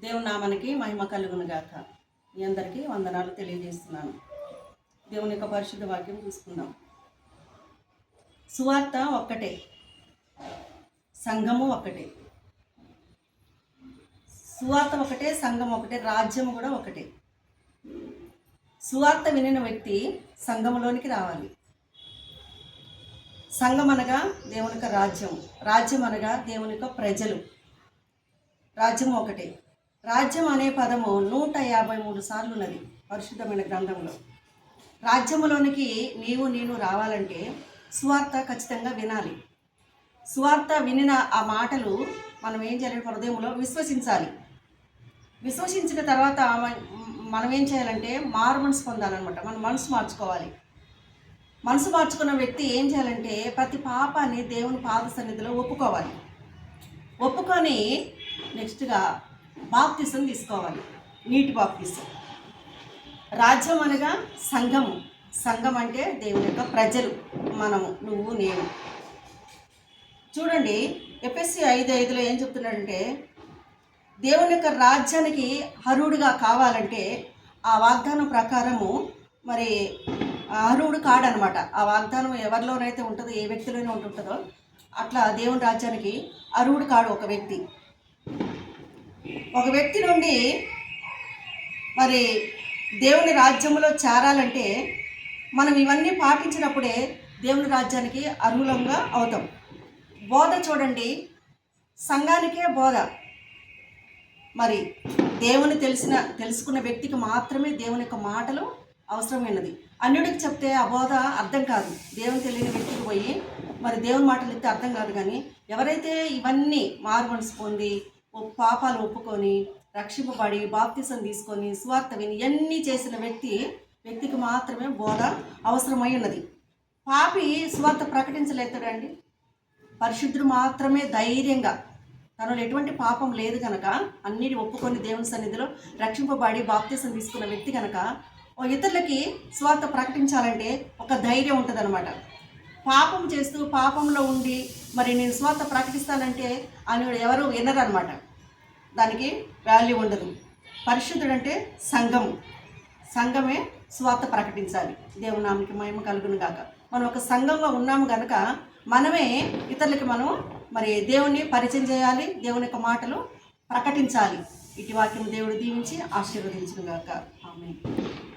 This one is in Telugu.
దేవుని నామానికి మహిమ కలుగును గాక. మీ అందరికీ వందనాలు తెలియజేస్తున్నాను. దేవుని యొక్క పరిశుద్ధ వాక్యం చూసుకుందాం. సువార్త ఒక్కటే. సంఘము ఒక్కటే. సువార్త ఒకటే సంఘం ఒకటే రాజ్యం కూడా ఒకటే. సువార్త వినిన వ్యక్తి సంఘములోనికి రావాలి. సంఘం అనగా దేవుని యొక్క రాజ్యం. రాజ్యం అనగా దేవుని యొక్క ప్రజలు. రాజ్యం ఒకటే. రాజ్యం అనే పదము నూట యాభై మూడు సార్లు ఉన్నది పరిశుద్ధమైన గ్రంథంలో. రాజ్యములోనికి నీవు నేను రావాలంటే సువార్త ఖచ్చితంగా వినాలి. సువార్త వినిన ఆ మాటలు మనం ఏం చేయాలి హృదయంలో విశ్వసించాలి. విశ్వసించిన తర్వాత మనం ఏం చేయాలంటే మారు మనసు పొందాలన్నమాట. మన మనసు మార్చుకోవాలి. మనసు మార్చుకున్న వ్యక్తి ఏం చేయాలంటే ప్రతి పాపాన్ని దేవుని పాద సన్నిధిలో ఒప్పుకోవాలి. ఒప్పుకొని నెక్స్ట్గా బాప్తిసం తీసుకోవాలి. నీటి బాప్తిసం. రాజ్యం అనగా సంఘము. సంఘం అంటే దేవుని యొక్క ప్రజలు. మనము నువ్వు నేను. చూడండి ఎపిఎస్సి ఐదు ఐదులో ఏం చెప్తున్నాడంటే దేవుని యొక్క రాజ్యానికి అర్హుడిగా కావాలంటే ఆ వాగ్దానం ప్రకారము మరి అర్హుడు కాడనమాట. ఆ వాగ్దానం ఎవరిలోనైతే ఉంటుందో ఏ వ్యక్తిలోనే ఉంటుంటుందో అట్లా దేవుని రాజ్యానికి అర్హుడు కాడు ఒక వ్యక్తి. ఒక వ్యక్తి నుండి మరి దేవుని రాజ్యంలో చేరాలంటే మనం ఇవన్నీ పాటించినప్పుడే దేవుని రాజ్యానికి అర్హులంగా అవుతాం. బోధ చూడండి. సంఘానికే బోధ. మరి దేవుని తెలిసిన తెలుసుకున్న వ్యక్తికి మాత్రమే దేవుని యొక్క మాటలు అవసరమైనది. అన్యుడికి చెప్తే ఆ బోధ అర్థం కాదు. దేవుని తెలియని వ్యక్తికి పోయి మరి దేవుని మాటలు ఇస్తే అర్థం కాదు కానీ ఎవరైతే ఇవన్నీ మారు మనసు పొంది పాపాలు ఒప్పుకొని రక్షింపబడి బాప్తిసం తీసుకొని స్వార్థ విని ఇవన్నీ చేసిన వ్యక్తి వ్యక్తికి మాత్రమే బోధ అవసరమై ఉన్నది. పాపి స్వార్థ ప్రకటించలేతాడండి. పరిశుద్ధుడు మాత్రమే ధైర్యంగా తనలో ఎటువంటి పాపం లేదు కనుక అన్నిటి ఒప్పుకొని దేవుని సన్నిధిలో రక్షింపబడి బాప్తీసం తీసుకున్న వ్యక్తి కనుక ఓ ఇతరులకి స్వార్థ ప్రకటించాలంటే ఒక ధైర్యం ఉంటుంది పాపం చేస్తూ పాపంలో ఉండి మరి నేను స్వార్థ ప్రకటిస్తానంటే అని ఎవరు వినరనమాట దానికి వాల్యూ ఉండదు. పరిశుద్ధుడు అంటే సంఘం. సంఘమే స్వార్థ ప్రకటించాలి. దేవుని మహిమ కలుగును గాక. మనం ఒక సంఘంగా ఉన్నాము కనుక మనమే ఇతరులకి మనం మరి దేవుణ్ణి పరిచయం చేయాలి దేవుని యొక్క మాటలు ప్రకటించాలి. ఇటు వాక్యం దేవుడు దీవించి ఆశీర్వదించును గాక. ఆమె